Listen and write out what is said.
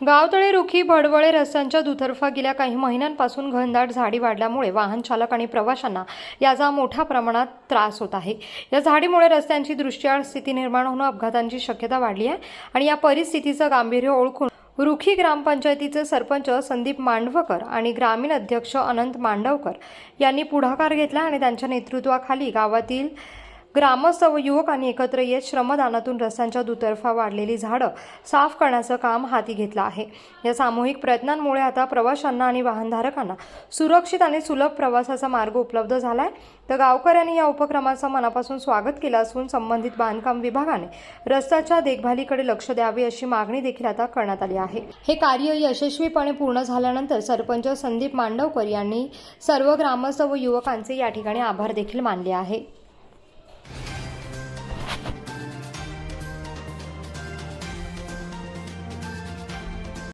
गावतळे रुखी भडवळे रस्त्यांच्या दुतर्फा गेल्या काही महिन्यांपासून घनदाट झाडी वाढल्यामुळे वाहन चालक आणि प्रवाशांना याचा मोठ्या प्रमाणात त्रास होत आहे. या झाडीमुळे रस्त्यांची दृष्ट्या स्थिती निर्माण होणं अपघातांची शक्यता वाढली आहे आणि या परिस्थितीचं गांभीर्य ओळखून रुखी ग्रामपंचायतीचे सरपंच संदीप मांडवकर आणि ग्रामीण अध्यक्ष अनंत मांडवकर यांनी पुढाकार घेतला आणि त्यांच्या नेतृत्वाखाली गावातील ग्रामस्थ व युवकांनी एकत्र येत श्रमदानातून रस्त्यांच्या दुतर्फा वाढलेली झाडं साफ करण्याचं काम हाती घेतलं आहे. या सामूहिक प्रयत्नांमुळे आता प्रवाशांना आणि वाहनधारकांना सुरक्षित आणि सुलभ प्रवासाचा मार्ग उपलब्ध झाला आहे तर गावकऱ्यांनी या उपक्रमाचं मनापासून स्वागत केलं असून संबंधित बांधकाम विभागाने रस्त्याच्या देखभालीकडे लक्ष द्यावे अशी मागणी देखील आता करण्यात आली आहे. हे कार्य यशस्वीपणे पूर्ण झाल्यानंतर सरपंच संदीप मांडवकर यांनी सर्व ग्रामस्थ व युवकांचे या ठिकाणी आभार देखील मानले आहे.